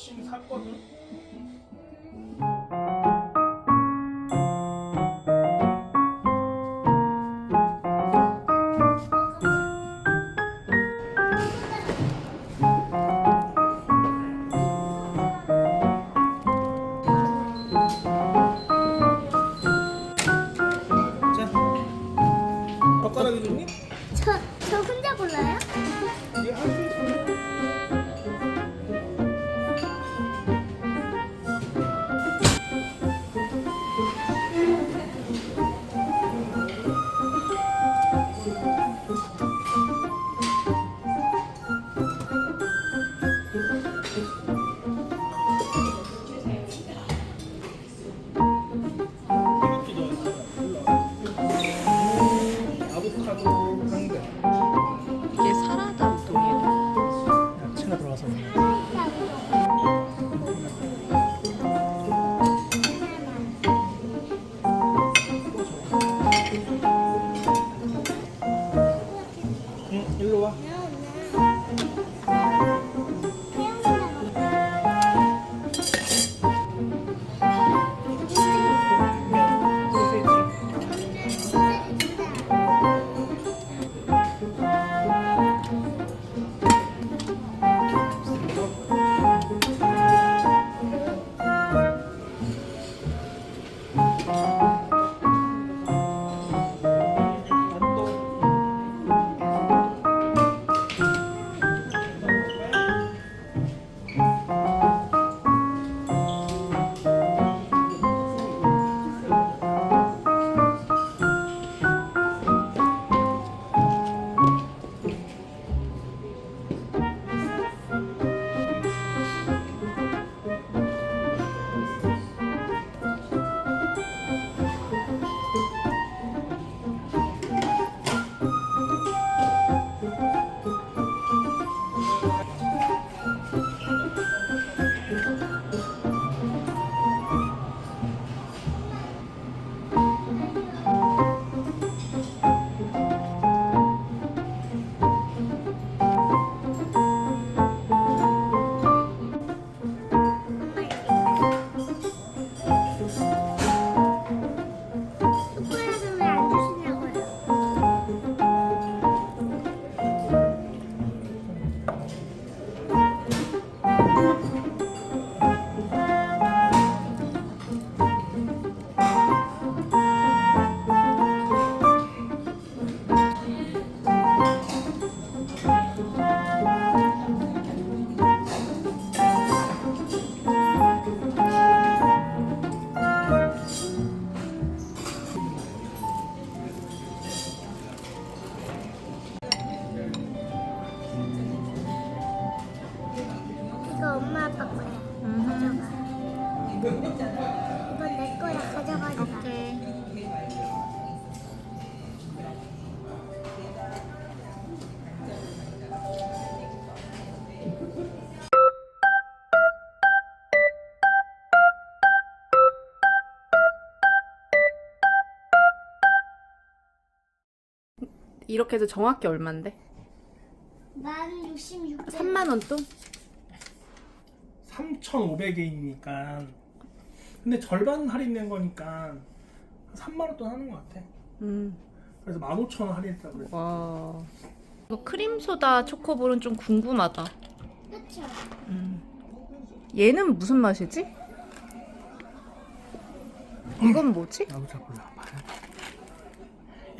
침 샀거든. 이렇게 해서 정확히 얼만데? 만 66점. 3만 원 돈? 3,500엔이니까 근데 절반 할인된 거니까 3만 원 돈 하는 것 같아 음. 그래서 15,000원 할인했다고 그랬어 와. 이거 크림 소다 초코볼은 좀 궁금하다. 그쵸? 음. 얘는 무슨 맛이지? 이건 뭐지? 나도 잘 몰라 봐야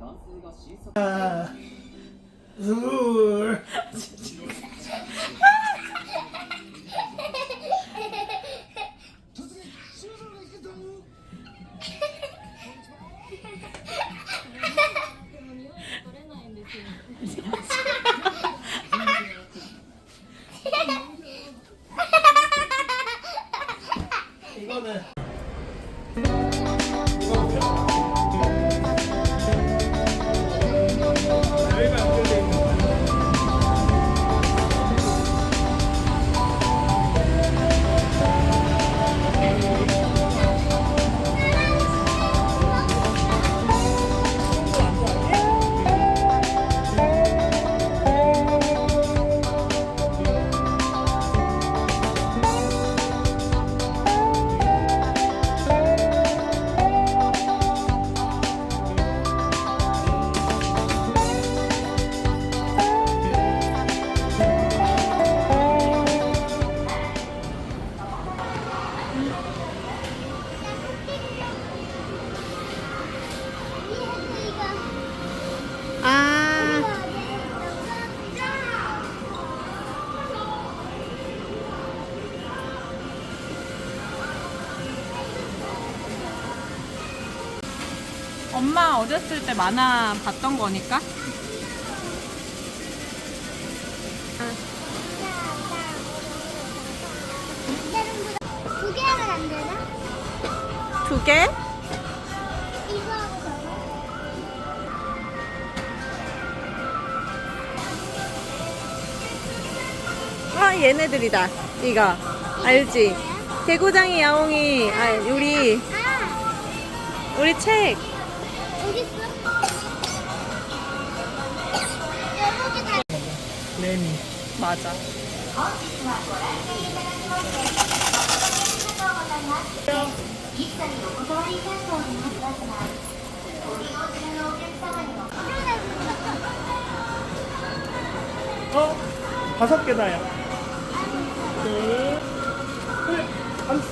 男 엄마 어렸을 때 만화 봤던 거니까. 두 개 하면 안 되나? 두 개? 이거 하고 저거. 아 얘네들이다. 이거 알지? 개구장이 야옹이 아 우리 아, 우리 책. 맞아. 어? 다섯 개다야. 반.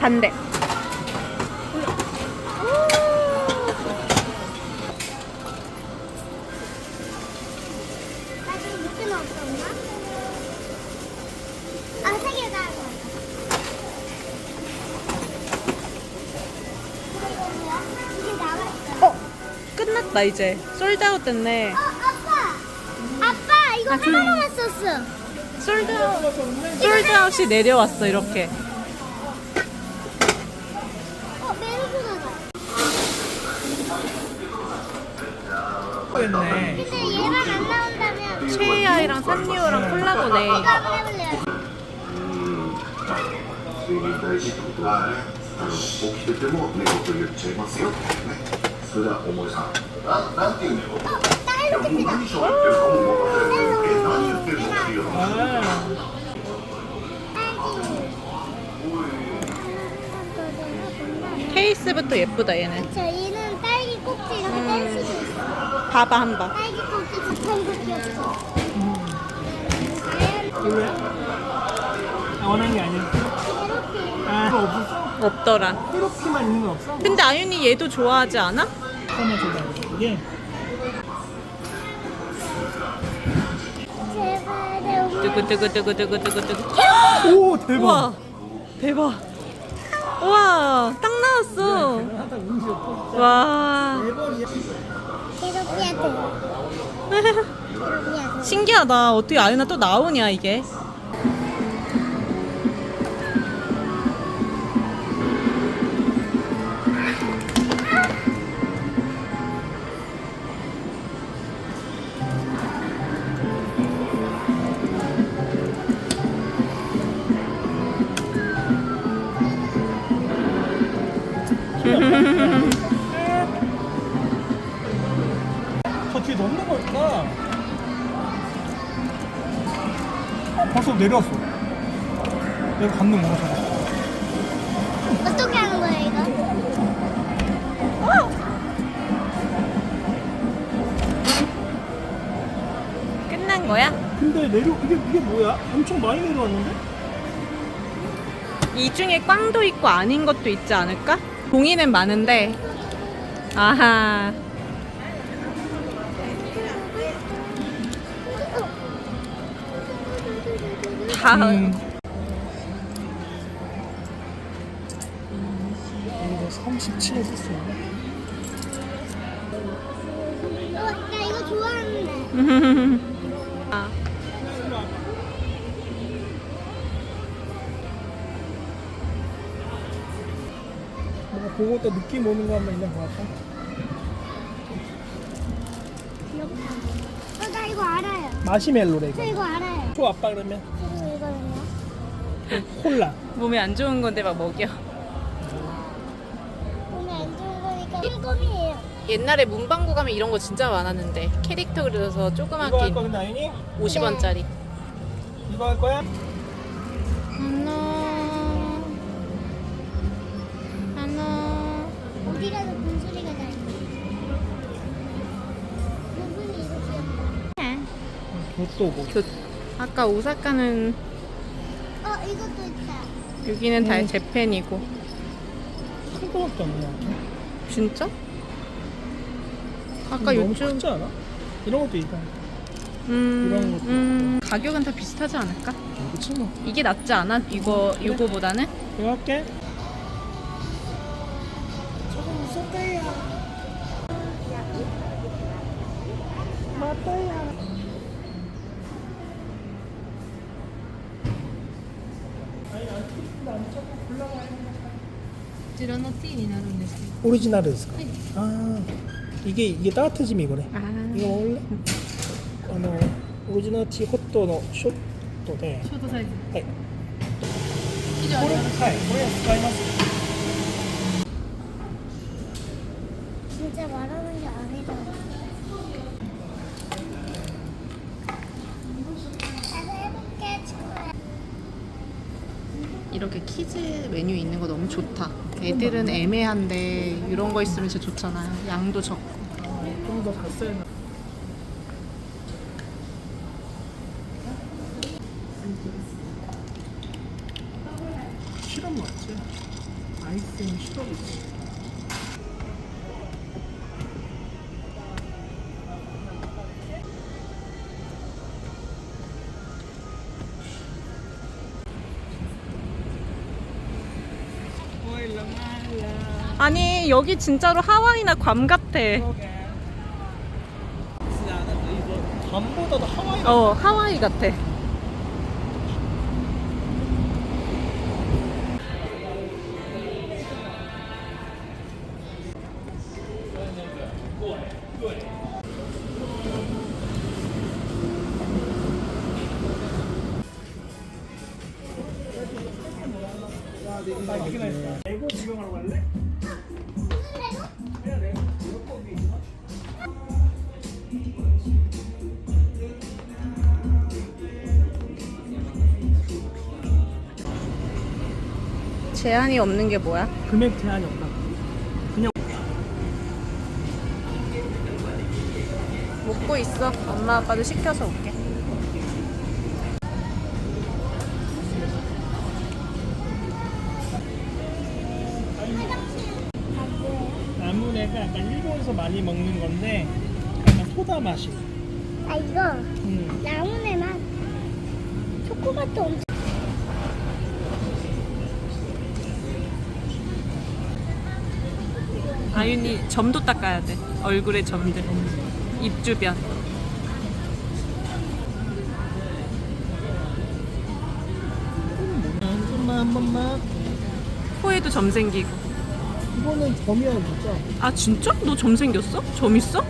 반대. 끝났다 이제. 솔드아웃 됐네. 어, 아빠! 아빠, 이거 아, 하나 그- 남았었어. 솔드아웃 솔드아웃이 내려왔어 이렇게. 어, 메르소나다. 했네. 근데 얘만 안 나온다면 최애아이랑 산리오랑 콜라보네. 이거 한번 해볼래요. 睡眠大事ってことはね、あの起きてても寝言言っちゃいますよ。ね、 それではおもさん。ななんていうの？ 어, 나 いや 이렇게 もう 크다. 何喋ってるかも分かんない。え、何言ってるのっていうの。 아, 케이스부터 예쁘다 얘는. 저 얘는 딸기 꼭지 이렇게 뗄 수도 있어. 봐봐 한 번. 딸기 꼭지 붙어있고 귀엽죠. 왜? 아, 원하는 게 아니었어? 이렇게. 아, 그거 없었어? 없더라. 이렇게만 있는 건 없어? 근데 아윤이 얘도 좋아하지 않아? 하나 줘봐. 이게 제발 내 엄마. 두구두구두구두구두구두구. 오 대박. 우와 대박. 우와 딱 나왔어. 하다 와 대박이야. 괴롭히야 돼. 괴롭히야 돼. 신기하다. 어떻게 아윤아 또 나오냐 이게. 저 뒤에 넘는 거니까 어, 벌써 내려왔어. 내가 갖는 거야 저거. 어떻게 하는 거야 이거? 끝난 거야? 근데 내려 이게 이게 뭐야? 엄청 많이 내려왔는데? 이 중에 꽝도 있고 아닌 것도 있지 않을까? 동의는 많은데. 아하. 다 음. 이거 37 했었어. 어, 나 이거 좋아하는데. 또 느낌 오는 거 한번 있나 봐봐. 귀엽다. 어, 나 이거 알아요. 마시멜로래 저 이거. 이거 알아요. 또 아빠 그러면 그리고 이거는요? 콜라. 몸에 안 좋은 건데 막 먹여. 몸에 안 좋은 거니까 꼼꼼이에요. 옛날에 문방구 가면 이런 거 진짜 많았는데 캐릭터 그려서 이거 할 조그맣게 거 근데 아니니? 50원짜리. 이거 할 거야? 그것도 뭐. 그 아까 오사카는 어, 이것도 있다. 여기는 다 음. 재팬이고. 큰거 같지 않냐? 진짜? 아까 너무 요즘 크지 않아? 이런 것도 있다. 음, 이런 것도 음, 가격은 다 비슷하지 않을까? 그치 뭐. 이게 낫지 않아? 이거 이거보다는? 이거 할게. 오리지널 ですか? 아 이게 이게 따뜻해짐 이거래. 아 이거 먹을래? あのオリジナルティーホットのショットで、ショートサイズはい。以上これはいこれは使います。 애들은 애매한데 이런 거 있으면 진짜 좋잖아요. 양도 적고. 좀더 잤어야 아니 여기 진짜로 하와이나 괌 같아. 밤보다도 하와이 어 하와이 같아 제한이 없는 게 뭐야? 금액 제한이 없다. 그냥 먹고 있어 엄마 아빠도 시켜서 올게 나무네가 약간 일본에서 많이 먹는 건데 약간 소다 맛이. 아, 이거 음. 나무네 맛. 초코맛도 엄청. 아윤이 점도 닦아야 돼 얼굴에 점들 입 주변 한 번만 한 번만. 코에도 점 생기고 이거는 점이야 진짜. 아 진짜? 너 점 생겼어? 점 있어?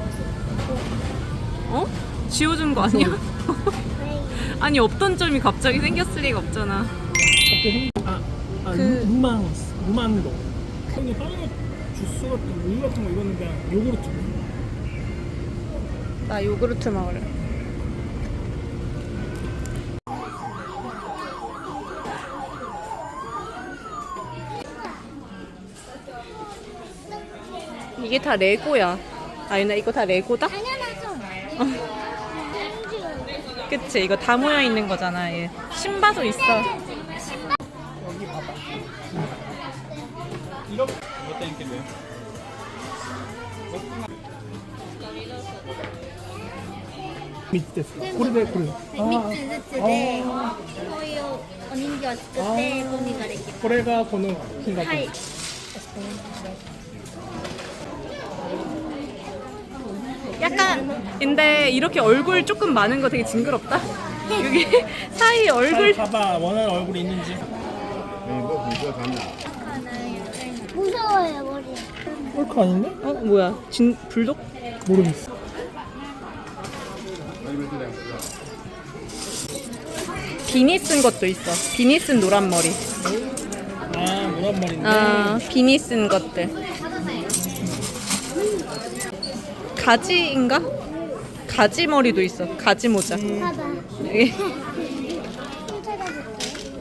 어? 지워준 거 아니야? 아니 없던 점이 갑자기 생겼을 리가 없잖아 갑자기 생. 아, 아 그- 루- 루망 루망도. 형이 거 주스 같은 거, 우유 같은 거 이거는 그냥 요구르트. 나 요구르트 먹을래 이게 다 레고야 아윤아 이거 다 레고다? 당연하죠. 그치 이거 다 모여 있는 거잖아 얘 신바도 있어 여기 봐봐. 이렇게 어떤 게 돼? 밑에 됐어. 고래 돼 고래. 3つずつで、こういうお人形を作ってゴミができます。 고래가 보는 킹 같은. はい。 약간 근데 이렇게 얼굴 조금 많은 거 되게 징그럽다 여기 사이 얼굴 봐봐 원하는 얼굴이 있는지. 무서워요 머리. 꼴카 아닌데? 어 뭐야 진 불독? 모르겠어. 비니 쓴 것도 있어 비니 쓴 노란 머리 아 노란 머리인데. 아 비니 쓴 것들 가지인가? 가지 머리도 있어 가지 모자 봐봐.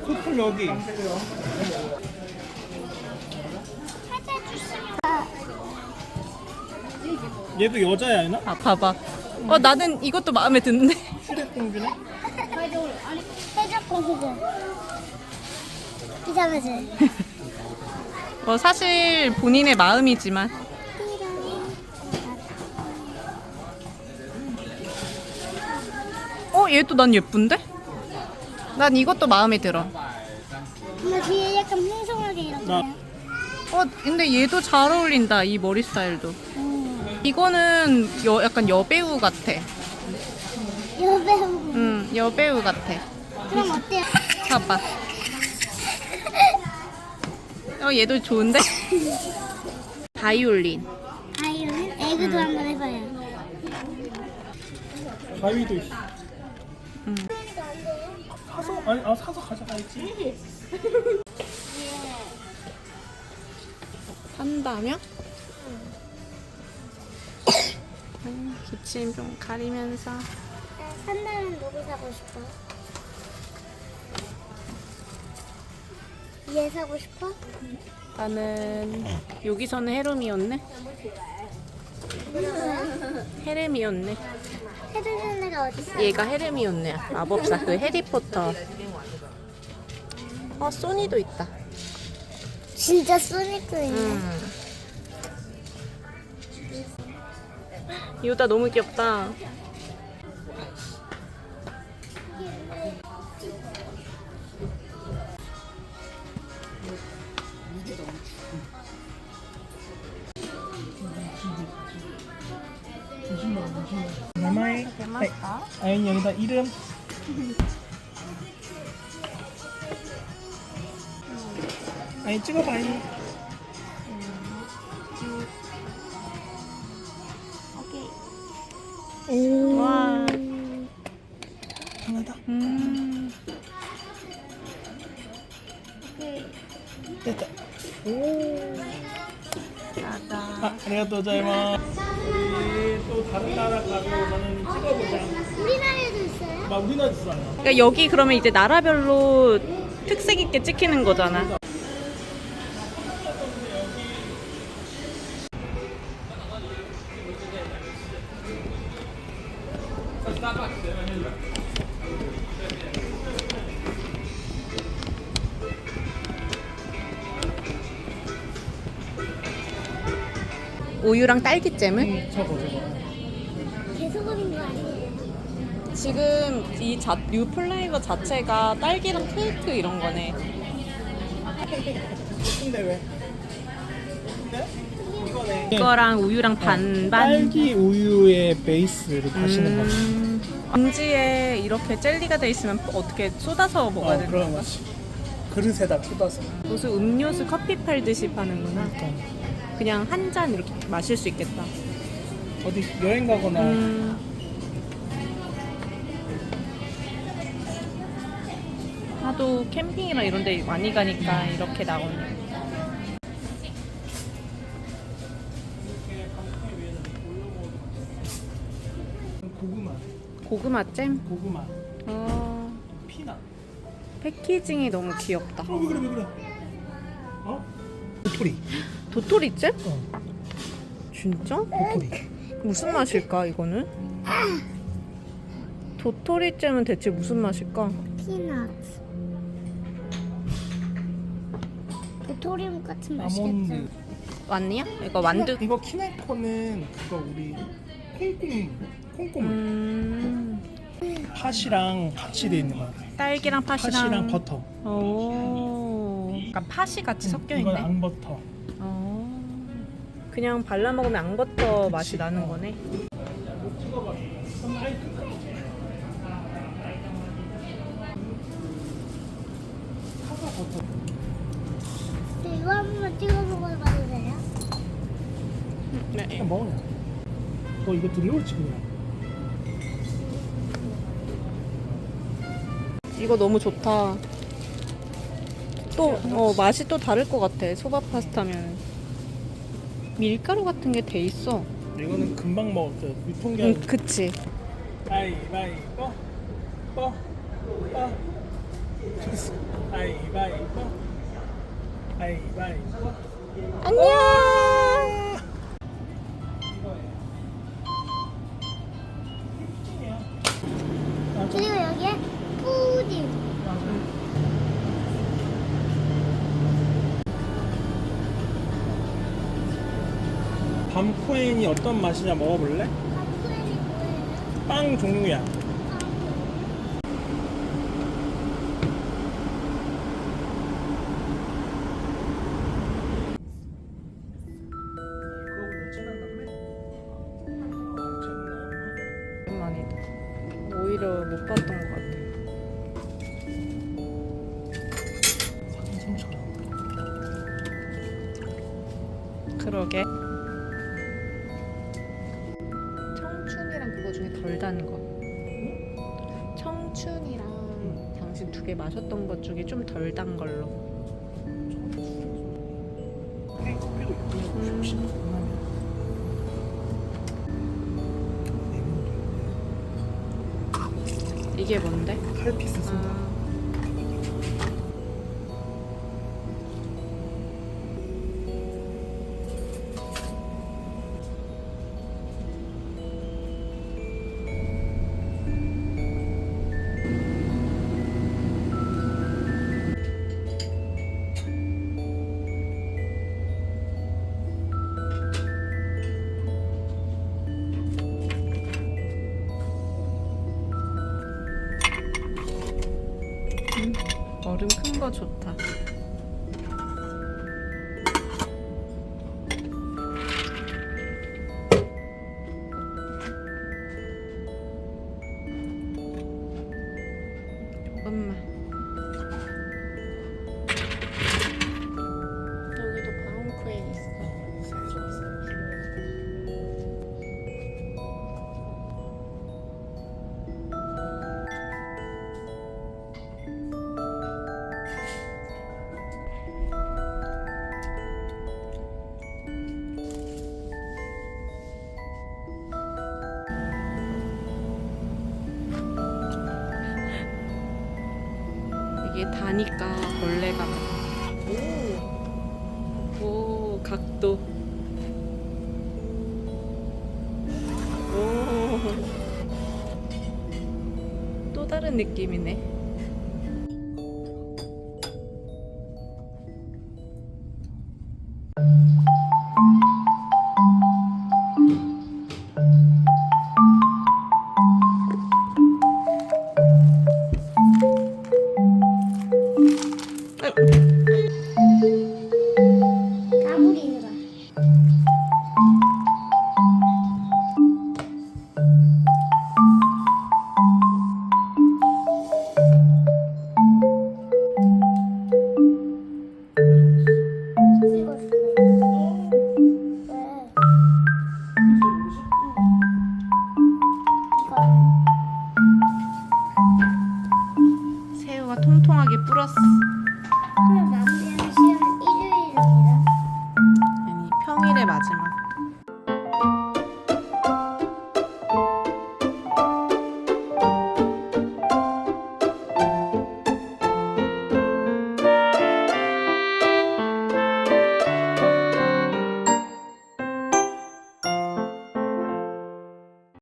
여기 손 여기. 찾아주시면. 얘도 여자야 얘나? 아 봐봐 어 나는 이것도 마음에 드는데 슈렉공주네? 해적공 후보. 이상하지? 어 사실 본인의 마음이지만 어 얘도 난 예쁜데? 난 이것도 마음에 들어 엄마 뒤에 약간 풍성하게 이렇게. 나- 어 근데 얘도 잘 어울린다 이 머리 스타일도 음. 이거는 여, 약간 여배우 같아 여배우. 응, 여배우 같아. 그럼 어때요? 봐봐. 어, 얘도 좋은데? 바이올린. 아이유는 에그도 한번 해봐요. 가위도 있어. 음. 사서 아니 아 사서 가져가야지. 한다며? 음, 기침 좀 가리면서. 산다면 누구 사고 싶어? 얘 사고 싶어? 나는 여기서는 헤르미온네. 헤레미온네. 해주는 애가 어딨어? 얘가 헤르미온네야. 마법사 그 해리포터. 어 소니도 있다. 진짜 소닉도 있네. 음. 요다 너무 귀엽다. 얼마에? 아니 여기다 이름. 아니 찍어봐 아니. 아, 고자이마스. 우리 또 다른 나라 가서 저는 찍어보자. 우리나라에도 있어요? 막 우리나라 있어. 그러니까 여기 그러면 이제 나라별로 특색 있게 찍히는 거잖아. 우유랑 딸기잼을 저거 저거. 계속 어린 거 아니에요? 지금 이 자, 유 플레이버 자체가 딸기랑 케이크 이런 거네. 근데 왜? 근데 이거네. 이거랑 우유랑 반반. 딸기 우유의 베이스를 가시는 거지. 음, 봉지에 이렇게 젤리가 돼 있으면 어떻게 쏟아서 먹어야 어, 되는 그런? 거지. 그릇에다 쏟아서. 무슨 음료수 커피 팔듯이 파는구나. 그 냥 한 잔 이렇게 마실 수 있겠다. 어디 여행 가거나 음. 하도 캠핑이나 이런 데 많이 가니까 이렇게 나오네. 고구마, 고구마 잼? 고구마, 어, 피넛. 패키징이 너무 귀엽다. 어, 왜 그래 왜 그래? 어? 도토리. 도토리잼? 어, 진짜? 도토리. 무슨 맛일까 이거는? 도토리잼은 대체 무슨 맛일까? 피넛. 도토리묵 같은 아몬드. 맛이겠죠? 왔니야? 이거 완두. 이거 키네코는 그거 우리 콩콩 콩고물. 음, 팥이랑 같이 돼 있는 거야. 딸기랑 팥이랑. 팥이랑 버터. 오. 약간 팥이 같이 섞여 이건 있네. 앙버터. 어. 그냥 발라 먹으면 앙버터 맛이. 나는 어. 거네. 네, 이거 한 번만 찍어 먹어봐도 돼요? 네. 그냥 먹어. 너 이거 들려올지 그냥. 이거 너무 좋다. 또 어, 맛이 또 다를 것 같아. 소바 파스타면 밀가루 같은 게 돼 있어. 이거는 금방 먹었어. 유통기한. 응, 그치. 가위바위보 뽀 뽀. 가위바위보 가위바위보 안녕. 밤코인이 어떤 맛이냐 먹어볼래? 빵 종류야. 덜 단 거. 청춘이랑 당신 두 개 마셨던 것 중에 좀 덜 단 걸로. 커피도 음. 이게 뭔데? 칼피스 소다. 아, 얼음 큰 거 좋다. 이게 다니까 벌레가. 오, 오 각도. 오, 또 다른 느낌이네.